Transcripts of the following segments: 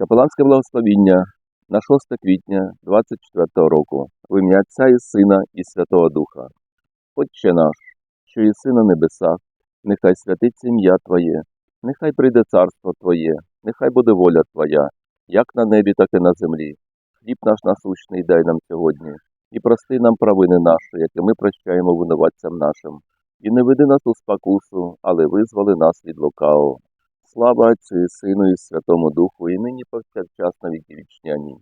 Капеланське благословіння на 6 квітня 24 року в ім'я Отця і Сина і Святого Духа. Отче наш, що єси на небесах, нехай святиться ім'я Твоє, нехай прийде царство Твоє, нехай буде воля Твоя, як на небі, так і на землі. Хліб наш насущний дай нам сьогодні, і прости нам провини наші, які ми прощаємо винуватцям нашим. І не веди нас у спокусу, але визволи нас від лукавого. Слава Отцю і Сину і Святому Духу, і нині повсякчас на віки вічні. Амінь.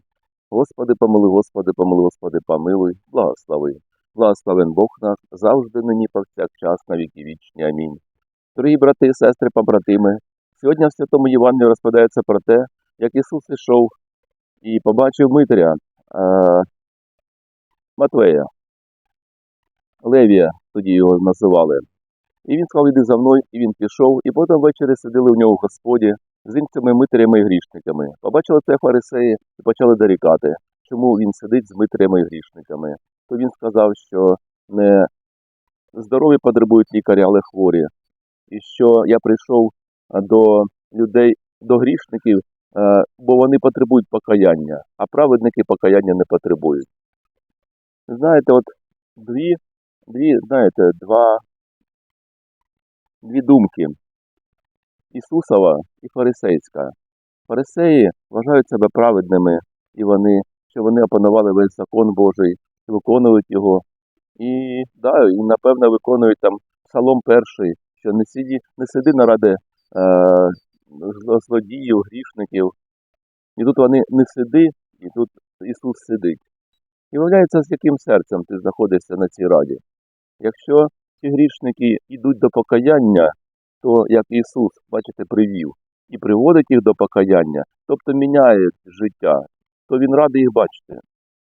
Господи, помилуй, Господи, помилуй, Господи, помилуй, благослови. Благословен Бог наш, завжди нині повсякчас на віки вічні. Амінь. Дорогі брати і сестри, побратими, сьогодні в Святому Євангелії розповідається про те, як Ісус ішов і побачив Митря е, Матвея, Левія, тоді його називали. І він сказав, іди за мною, і він пішов, і потім ввечері сиділи у нього в Господі з іншими митрями і грішниками. Побачили це фарисеї і почали дорікати, чому він сидить з митрями і грішниками. То він сказав, що не здорові потребують лікаря, але хворі. І що я прийшов до людей, до грішників, бо вони потребують покаяння, а праведники покаяння не потребують. Знаєте, от дві, дві знаєте, два дві думки Ісусова і фарисейська. Фарисеї вважають себе праведними, і вони, що вони опанували весь закон Божий, виконують його. І, да, і напевно виконують там Псалом перший, що не сиді, не сиди наради е, злодіїв, грішників. І тут вони не сиди, і тут Ісус сидить. І виявляється, з яким серцем ти знаходишся на цій раді. Якщо ці грішники йдуть до покаяння, то як Ісус, бачите, привів і приводить їх до покаяння, тобто міняє життя, то Він радий їх бачити.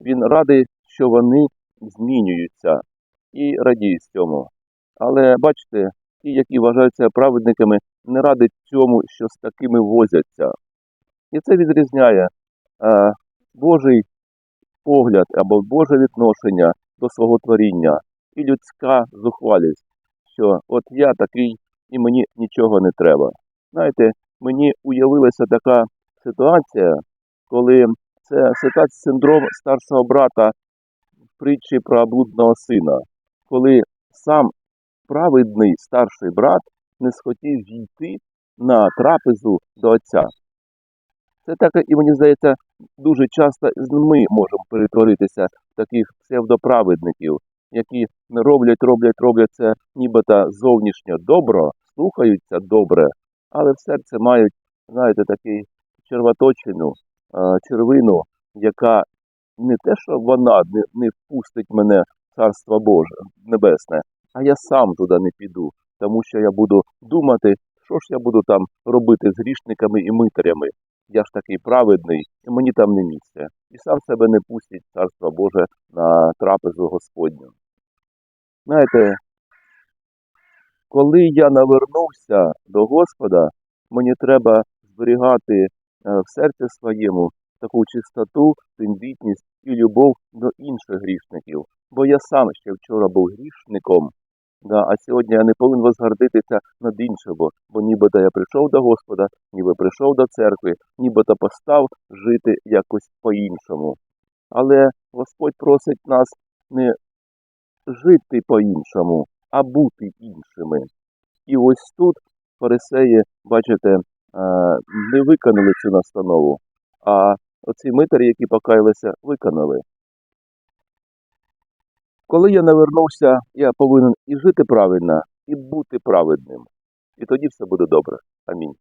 Він радий, що вони змінюються і радіє з цьому. Але бачите, ті, які вважаються праведниками, не радять цьому, що з такими возяться. І це відрізняє е, Божий погляд або Боже відношення до свого творіння і людська зухвалість, що от я такий і мені нічого не треба. Знаєте, мені уявилася така ситуація, коли це ситуація синдром старшого брата в притчі про блудного сина, коли сам праведний старший брат не схотів війти на трапезу до отця. Це так, і мені здається, дуже часто ми можемо перетворитися в таких псевдоправедників, які роблять, роблять, роблять це нібито зовнішньо добро, слухаються добре, але в серці мають, знаєте, такий червоточину, червину, яка не те, що вона не, впустить мене в Царство Боже Небесне, а я сам туди не піду, тому що я буду думати, що ж я буду там робити з грішниками і митарями. Я ж такий праведний, і мені там не місце. І сам себе не пустить Царство Боже на трапезу Господню. Знаєте, коли я навернувся до Господа, мені треба зберігати е, в серці своєму таку чистоту, тендітність і любов до інших грішників. Бо я сам ще вчора був грішником, да, а сьогодні я не повинен возгордитися над іншим, бо, бо нібито я прийшов до Господа, ніби прийшов до церкви, нібито постав жити якось по-іншому. Але Господь просить нас не жити по-іншому, а бути іншими. І ось тут фарисеї, бачите, е, не виконали цю настанову, а оці митарі, які покаялися, виконали. Коли я навернувся, я повинен і жити правильно, і бути праведним. І тоді все буде добре. Амінь.